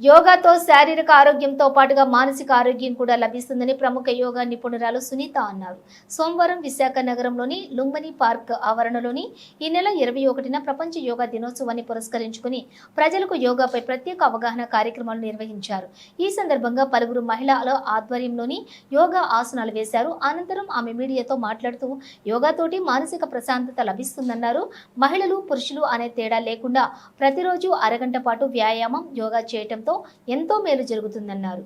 యోగాతో శారీరక ఆరోగ్యంతో పాటుగా మానసిక ఆరోగ్యం కూడా లభిస్తుందని ప్రముఖ యోగా నిపుణురాలు సునీత అన్నారు. సోమవారం విశాఖ నగరంలోని లుంబని పార్క్ ఆవరణలోని ఈ నెల ఇరవై ఒకటిన ప్రపంచ యోగా దినోత్సవాన్ని పురస్కరించుకుని ప్రజలకు యోగాపై ప్రత్యేక అవగాహన కార్యక్రమాలు నిర్వహించారు. ఈ సందర్భంగా పలువురు మహిళల ఆధ్వర్యంలోని యోగా ఆసనాలు వేశారు. అనంతరం ఆమె మీడియాతో మాట్లాడుతూ యోగాతోటి మానసిక ప్రశాంతత లభిస్తుందన్నారు. మహిళలు పురుషులు అనే తేడా లేకుండా ప్రతిరోజు అరగంట పాటు వ్యాయామం యోగా చేయటం చేయటంతో ఎంతో మేలు జరుగుతుందన్నారు.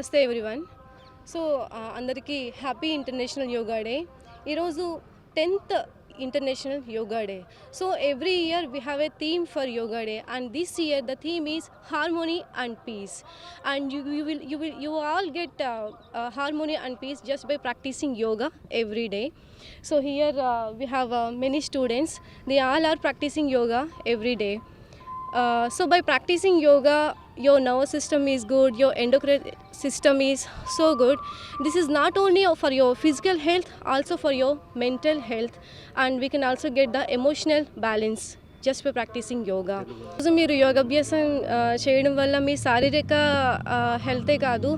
నమస్తే ఎవ్రీవన్ సో అందరికీ హ్యాపీ ఇంటర్నేషనల్ యోగా డే ఈరోజు tenth international yoga day so every year we have a theme for yoga day and this year the theme is harmony and peace and you you will you will you all get harmony and peace just by practicing yoga every day so here uh, we have uh, many students they all are practicing yoga every day uh, so by practicing yoga your nervous system is good your endocrine system is so good this is not only for your physical health also for your mental health and we can also get the emotional balance just by practising yoga రోజు మీరు యోగాభ్యాసం చేయడం వల్ల మీ శారీరక హెల్తే కాదు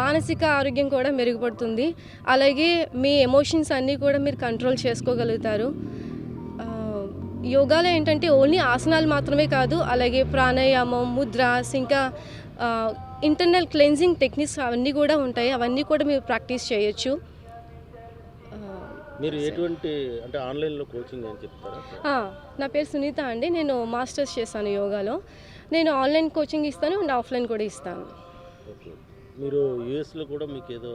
మానసిక ఆరోగ్యం కూడా మెరుగుపడుతుంది అలాగే మీ ఎమోషన్స్ అన్నీ కూడా మీరు కంట్రోల్ చేసుకోగలుగుతారు యోగాలో ఏంటంటే ఓన్లీ ఆసనాలు మాత్రమే కాదు అలాగే ప్రాణాయామం ముద్రాస్ ఇంకా ఇంటర్నల్ క్లెన్జింగ్ టెక్నిక్స్ అవన్నీ కూడా ఉంటాయి. అవన్నీ కూడా మీరు ప్రాక్టీస్ చేయొచ్చు. మీరు ఎటువంటి అంటే ఆన్లైన్లో కోచింగ్ అని చెప్తారా? నా పేరు సునీత అండి. నేను మాస్టర్స్ చేశాను యోగాలో. నేను ఆన్లైన్ కోచింగ్ ఇస్తాను అండ్ ఆఫ్లైన్ కూడా ఇస్తాను. మీరు యూఎస్లో కూడా మీకు ఏదో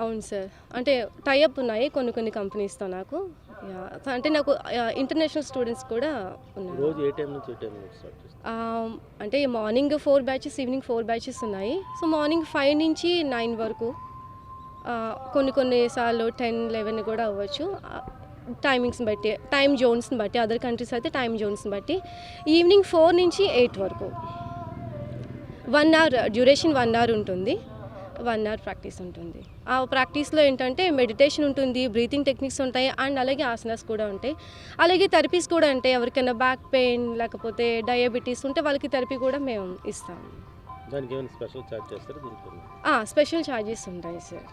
అవును సార్. అంటే టైఅప్ ఉన్నాయి కొన్ని కొన్ని కంపెనీస్తో నాకు. అంటే నాకు ఇంటర్నేషనల్ స్టూడెంట్స్ కూడా ఉన్నారు. రోజు ఏ టైం నుంచి ఏ టైం నుంచి స్టార్ట్ చేస్తారు? ఆ, అంటే morning four batches evening four batches ఉన్నాయి. సో మార్నింగ్ ఫైవ్ నుంచి నైన్ వరకు కొన్ని కొన్ని సార్లు టెన్ లెవెన్ కూడా అవ్వచ్చు. టైమింగ్స్ని బట్టి టైం జోన్స్ని బట్టి అదర్ కంట్రీస్ అయితే టైం జోన్స్ని బట్టి ఈవినింగ్ ఫోర్ నుంచి ఎయిట్ వరకు. One hour duration one hour ఉంటుంది. వన్ అవర్ ప్రాక్టీస్ ఉంటుంది. ఆ ప్రాక్టీస్లో ఏంటంటే మెడిటేషన్ ఉంటుంది బ్రీతింగ్ టెక్నిక్స్ ఉంటాయి అండ్ అలాగే ఆసనాస్ కూడా ఉంటాయి. అలాగే థెరపీస్ కూడా ఉంటాయి ఎవరికైనా బ్యాక్ పెయిన్ లేకపోతే డయాబెటీస్ ఉంటే వాళ్ళకి థెరపీ కూడా మేము ఇస్తాం. దానికి ఏమైనా స్పెషల్ ఛార్జ్ చేస్తారా దీనికి? స్పెషల్ ఛార్జెస్ ఉంటాయి సార్.